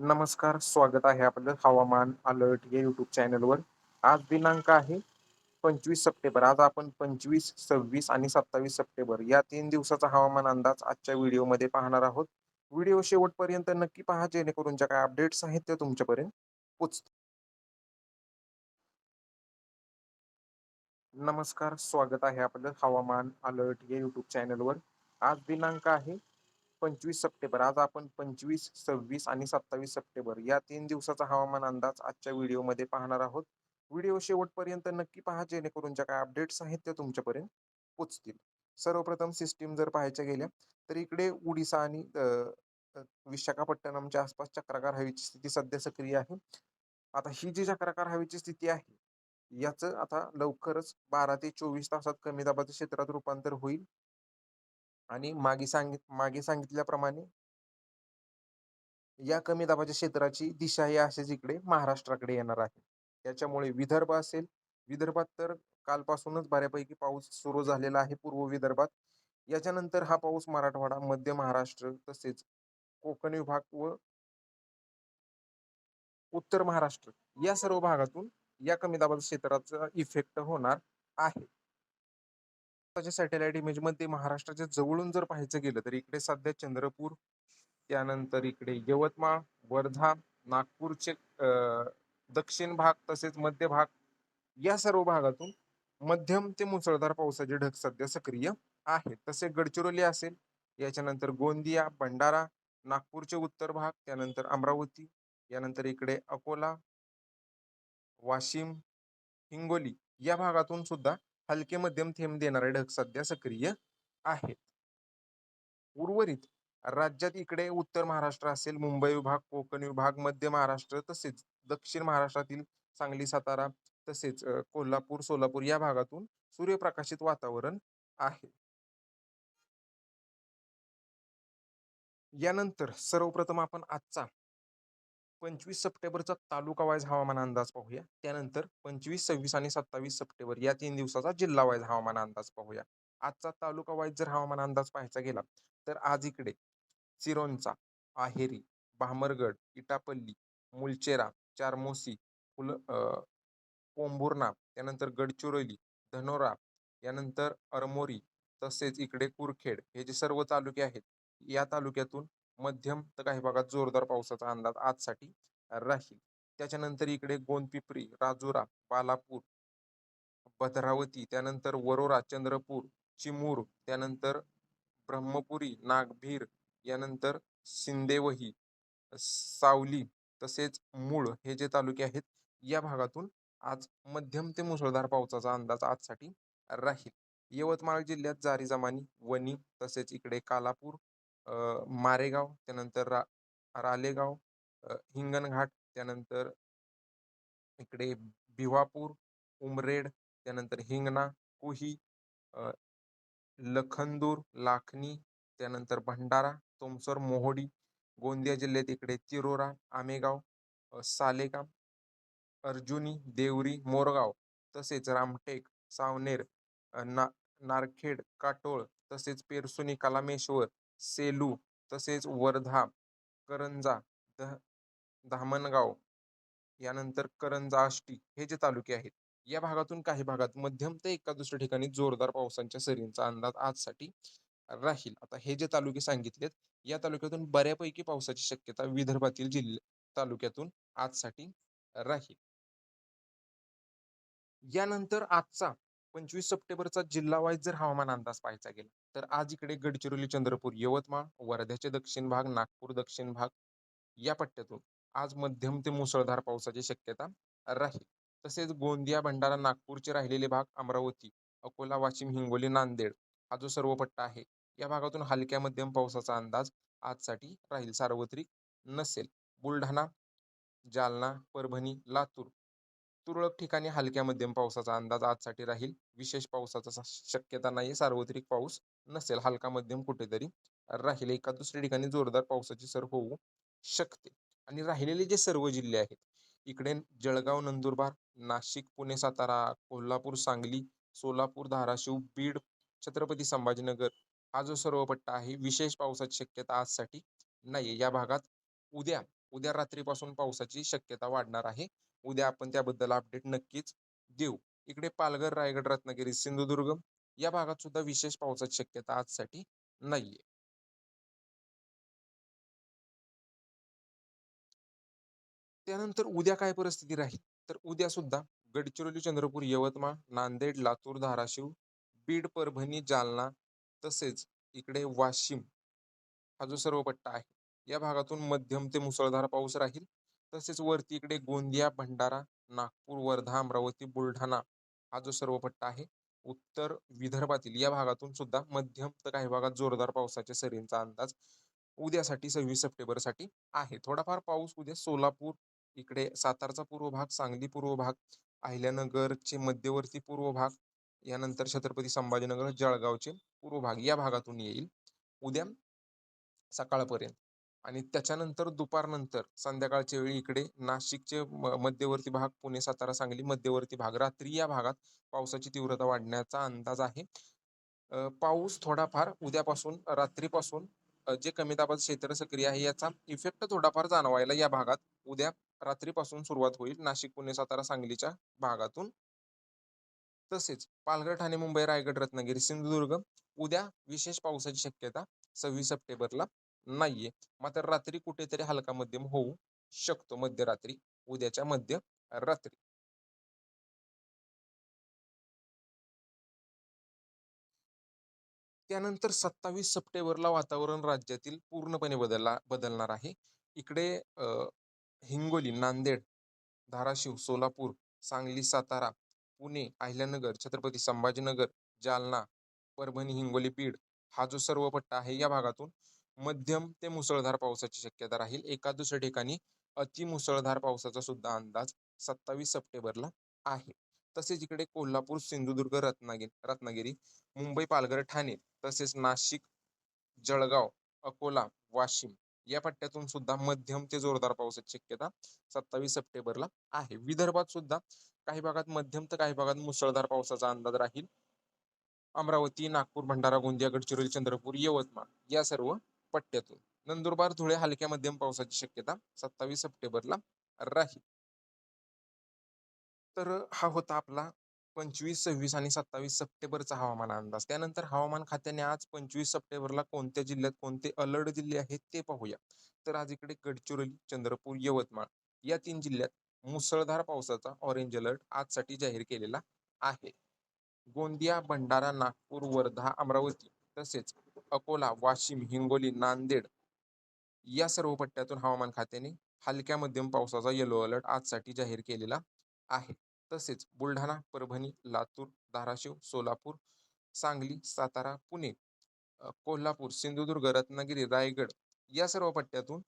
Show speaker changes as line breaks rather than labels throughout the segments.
नमस्कार स्वागत आहे आपलं हवामान अलर्ट या युट्यूब चॅनलवर आज दिनांक आहे पंचवीस सप्टेंबर. आज आपण पंचवीस सव्वीस आणि सत्तावीस सप्टेंबर या तीन दिवसाचा हवामान अंदाज आजच्या व्हिडिओमध्ये पाहणार आहोत. व्हिडिओ शेवटपर्यंत नक्की पहा जेणेकरून ज्या काय अपडेट्स आहेत त्या तुमच्यापर्यंत पोचतील नमस्कार स्वागत आहे आपलं हवामान अलर्ट या युट्यूब चॅनलवर आज दिनांक आहे पंचवीस सप्टेंबर. आज आपण पंचवीस सव्वीस आणि सत्तावीस सप्टेंबर या तीन दिवसाचा हवामान अंदाज आजच्या व्हिडिओमध्ये पाहणार आहोत. व्हिडिओ शेवटपर्यंत नक्की पहा जेणेकरून ज्या काय अपडेट्स आहेत त्या तुमच्यापर्यंत पोचतील. सर्वप्रथम सिस्टीम जर पाहायच्या गेल्या तर इकडे उडिसा आणि विशाखापट्टणमच्या आसपास चक्राकार हवेची स्थिती सध्या सक्रिय आहे. आता ही जी चक्राकार हवेची स्थिती आहे याचं आता लवकरच बारा ते चोवीस तासात कमी दाबाच्या क्षेत्रात रूपांतर होईल. आणि मागे सांगित मागे सांगितल्याप्रमाणे या कमी दाबाच्या क्षेत्राची दिशा ही असेच इकडे महाराष्ट्राकडे येणार आहे. त्याच्यामुळे विदर्भ असेल विदर्भात तर कालपासूनच बऱ्यापैकी पाऊस सुरू झालेला आहे पूर्व विदर्भात. याच्यानंतर हा पाऊस मराठवाडा मध्य महाराष्ट्र तसेच कोकण विभाग व उत्तर महाराष्ट्र या सर्व भागातून या कमी दाबाच्या क्षेत्राचा इफेक्ट होणार आहे. सॅटेलाइट इमेजमध्ये महाराष्ट्राच्या जवळून जर पाहायचं गेलं तर इकडे सध्या चंद्रपूर त्यानंतर इकडे यवतमाळ वर्धा नागपूरचे दक्षिण भाग तसेच मध्य भाग या सर्व भागातून मध्यम ते मुसळधार पावसाचे ढग सध्या सक्रिय आहेत. तसे गडचिरोली असेल याच्यानंतर गोंदिया भंडारा नागपूरचे उत्तर भाग त्यानंतर अमरावती यानंतर इकडे अकोला वाशिम हिंगोली या भागातून सुद्धा हलके मध्यम थेंब देणारे ढग सध्या सक्रिय आहेत. उर्वरित राज्यात इकडे उत्तर महाराष्ट्र असेल मुंबई विभाग कोकण विभाग मध्य महाराष्ट्र तसेच दक्षिण महाराष्ट्रातील सांगली सातारा तसेच कोल्हापूर सोलापूर या भागातून सूर्यप्रकाशित वातावरण आहे. यानंतर सर्वप्रथम आपण आजचा पंचवीस सप्टेंबरचा तालुका वाईज हवामान अंदाज पाहूया. त्यानंतर पंचवीस सव्वीस आणि सत्तावीस सप्टेंबर या तीन दिवसाचा जिल्हा वाईज हवामान अंदाज पाहूया. आजचा तालुका वाईज जर हवामान अंदाज पाहायचा गेला तर आज इकडे सिरोंचा आहेरी भामरगड इटापल्ली मुलचेरा चारमोसी फुल अ, पोंभुर्णा त्यानंतर गडचिरोली धनोरा यानंतर अरमोरी तसेच इकडे कुरखेड हे जे सर्व तालुके आहेत या तालुक्यातून मध्यम तर काही भागात जोरदार पावसाचा अंदाज आजसाठी राहील. त्याच्यानंतर इकडे गोंदपिपरी राजुरा बालापूर भद्रावती त्यानंतर वरोरा चंद्रपूर चिमूर त्यानंतर ब्रह्मपुरी नागभीर यानंतर सिंदेवही सावली तसेच मूळ हे जे तालुके आहेत या भागातून आज मध्यम ते मुसळधार पावसाचा अंदाज आजसाठी राहील. यवतमाळ जिल्ह्यात जारी जमानी वणी तसेच इकडे कालापूर अ, मारेगाव त्यानंतर रा रालेगाव अ, हिंगणघाट त्यानंतर इकडे भिवापूर उमरेड त्यानंतर हिंगणा कुही अ, लखनदूर लाखनी त्यानंतर भंडारा तुमसर मोहोडी गोंदिया जिल्ह्यात इकडे तिरोरा आमेगाव अ, सालेगाव अर्जुनी देवरी मोरगाव तसेच रामटेक सावनेर अ, ना नारखेड काटोळ तसेच पेरसुनी कलामेश्वर सेलू तसेच वर्धा करंजा ध धामणगाव यानंतर करंजा आष्टी हे जे तालुके आहेत या भागातून काही भागात मध्यम ते एका दुसऱ्या ठिकाणी जोरदार पावसांच्या सरींचा अंदाज आजसाठी राहील. आता हे जे तालुके सांगितलेत या तालुक्यातून बऱ्यापैकी पावसाची शक्यता विदर्भातील जिल्हे तालुक्यातून आजसाठी राहील. यानंतर आजचा पंचवीस सप्टेंबरचा जिल्हा वाईज जर हवामान अंदाज पाहायचा गेला तर आज इकडे गडचिरोली चंद्रपूर यवतमाळ वर्ध्याचे दक्षिण भाग नागपूर दक्षिण भाग या पट्ट्यातून आज मध्यम ते मुसळधार पावसाची शक्यता राहील. तसेच गोंदिया भंडारा नागपूरचे राहिलेले भाग अमरावती अकोला वाशिम हिंगोली नांदेड हा जो सर्व पट्टा आहे या भागातून हलक्या मध्यम पावसाचा अंदाज आजसाठी राहील. सार्वत्रिक नसेल. बुलढाणा जालना परभणी लातूर तुरळक ठिकाणी हलक्या मध्यम पावसाचा अंदाज आजसाठी राहील. विशेष पावसाचा शक्यता नाही सार्वत्रिक पाऊस नसेल हलका मध्यम कुठेतरी राहील. एका दुसऱ्या ठिकाणी जोरदार पावसाची सर होऊ शकते. आणि राहिलेले जे सर्व जिल्हे आहेत इकडे जळगाव नंदुरबार नाशिक पुणे सातारा कोल्हापूर सांगली सोलापूर धाराशिव बीड छत्रपती संभाजीनगर हा जो सर्व पट्टा आहे विशेष पावसाची शक्यता आजसाठी नाही या भागात उद्या उद्या रात्रीपासून पावसाची शक्यता वाढणार आहे. उद्या आपण त्याबद्दल अपडेट नक्कीच देऊ. इकडे पालघर रायगड रत्नागिरी सिंधुदुर्ग या भागात सुद्धा विशेष पावसाची शक्यता आजसाठी नाहीये. त्यानंतर उद्या काय परिस्थिती राहील? तर उद्या सुद्धा गडचिरोली चंद्रपूर यवतमाळ नांदेड लातूर धाराशिव बीड परभणी जालना तसेच इकडे वाशिम हा जो सर्व पट्टा आहे या भागातून मध्यम ते मुसळधार पाऊस राहील. तसेच वरती इकडे गोंदिया भंडारा नागपूर वर्धा अमरावती बुलढाणा हा जो सर्व पट्टा आहे उत्तर विदर्भातील या भागातून सुद्धा मध्यम तर काही भागात जोरदार पावसाच्या सरींचा अंदाज उद्यासाठी सव्वीस सप्टेंबरसाठी आहे. थोडाफार पाऊस उद्या सोलापूर इकडे सातारचा पूर्व भाग सांगली पूर्व भाग अहिल्यानगरचे मध्यवर्ती पूर्व भाग यानंतर छत्रपती संभाजीनगर जळगावचे पूर्व भाग या भागातून येईल. उद्या सकाळपर्यंत. आणि त्याच्यानंतर दुपारनंतर संध्याकाळच्या वेळी इकडे नाशिकचे मध्यवर्ती भाग पुणे सातारा सांगली मध्यवर्ती भाग. रात्री या भागात पावसाची तीव्रता वाढण्याचा अंदाज आहे. पाऊस थोडाफार उद्यापासून रात्रीपासून जे कमी दाबात क्षेत्र सक्रिय आहे याचा इफेक्ट थोडाफार जाणवायला या भागात उद्या रात्रीपासून सुरुवात होईल. नाशिक पुणे सातारा सांगलीच्या भागातून. तसेच पालघर ठाणे मुंबई रायगड रत्नागिरी सिंधुदुर्ग उद्या विशेष पावसाची शक्यता सव्वीस सप्टेंबरला नाहीये. मात्र रात्री कुठेतरी हलका मध्यम होऊ शकतो मध्यरात्री उद्याच्या मध्य रात्री. त्यानंतर सत्तावीस सप्टेंबरला वातावरण राज्यातील पूर्णपणे बदलला बदलणार आहे. इकडे हिंगोली नांदेड धाराशिव सोलापूर सांगली सातारा पुणे अहिल्यानगर छत्रपती संभाजीनगर जालना परभणी हिंगोली बीड हा जो सर्व पट्टा आहे या भागातून मध्यम ते मुसळधार पावसाची शक्यता राहील. एका दुसऱ्या ठिकाणी अति मुसळधार पावसाचा सुद्धा अंदाज सत्तावीस सप्टेंबरला आहे. तसेच इकडे कोल्हापूर सिंधुदुर्ग रत्नागिरी रत्नागिरी मुंबई पालघर ठाणे तसेच नाशिक जळगाव अकोला वाशिम या पट्ट्यातून सुद्धा मध्यम ते जोरदार पावसाची शक्यता सत्तावीस सप्टेंबरला आहे. विदर्भात सुद्धा काही भागात मध्यम तर काही भागात मुसळधार पावसाचा अंदाज राहील. अमरावती नागपूर भंडारा गोंदिया गडचिरोली चंद्रपूर यवतमाळ या सर्व पट्ट्यातून. नंदुरबार धुळे हलक्या मध्यम पावसाची शक्यता सत्तावीस सप्टेंबरला राहील. तर हा होता आपला पंचवीस सव्वीस आणि सत्तावीस सप्टेंबरचा हवामान अंदाज. त्यानंतर हवामान खात्याने आज पंचवीस सप्टेंबरला कोणत्या जिल्ह्यात कोणते अलर्ट दिले आहेत ते पाहूया. तर आज इकडे गडचिरोली चंद्रपूर यवतमाळ या तीन जिल्ह्यात मुसळधार पावसाचा ऑरेंज अलर्ट आजसाठी जाहीर केलेला आहे. गोंदिया भंडारा नागपूर वर्धा अमरावती तसेच अकोला वाशिम हिंगोली नांदेड या सर्व पट्ट्यातून हवामान खात्याने हलक्या मध्यम पावसाचा येलो अलर्ट आजसाठी जाहीर केलेला आहे. तसेच बुलढाणा परभणी लातूर धाराशिव सोलापूर सांगली सातारा पुणे कोल्हापूर सिंधुदुर्ग रत्नागिरी रायगड या सर्व पट्ट्यातून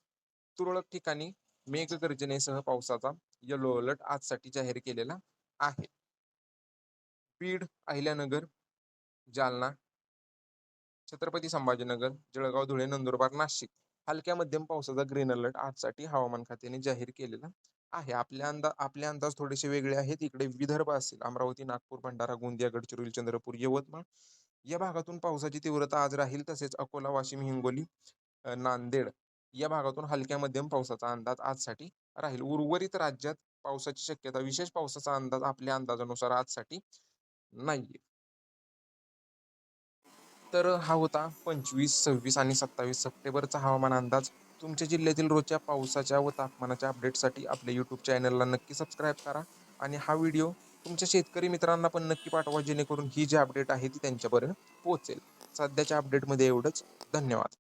तुरळक ठिकाणी मेघगर्जनेसह पावसाचा येलो अलर्ट आजसाठी जाहीर केलेला आहे. बीड अहिल्यानगर जालना छत्रपती संभाजीनगर जळगाव धुळे नंदुरबार नाशिक हलक्या मध्यम पावसाचा ग्रीन अलर्ट आजसाठी हवामान खात्याने जाहीर केलेला आहे. आपल्या अंदाज आपले अंदाज थोडेसे वेगळे आहेत. इकडे विदर्भ असेल अमरावती नागपूर भंडारा गोंदिया गडचिरोली चंद्रपूर यवतमाळ या भागातून पावसाची तीव्रता आज राहील. तसेच अकोला वाशिम हिंगोली नांदेड या भागातून हलक्या मध्यम पावसाचा अंदाज आजसाठी राहील. उर्वरित राज्यात पावसाची शक्यता विशेष पावसाचा अंदाज आपल्या अंदाजानुसार आजसाठी नाहीये. तर हा होता पंचवीस सव्वीस आणि सत्तावीस सप्टेंबरचा हवामान अंदाज. तुमच्या जिल्ह्यातील रोजच्या पावसाच्या व तापमानाच्या अपडेटसाठी आपल्या यूट्यूब चॅनलला नक्की सबस्क्राईब करा आणि हा व्हिडिओ तुमच्या शेतकरी मित्रांना पण नक्की पाठवा जेणेकरून ही जी अपडेट आहे ती त्यांच्यापर्यंत पोहोचेल. सध्याच्या अपडेटमध्ये एवढंच. धन्यवाद.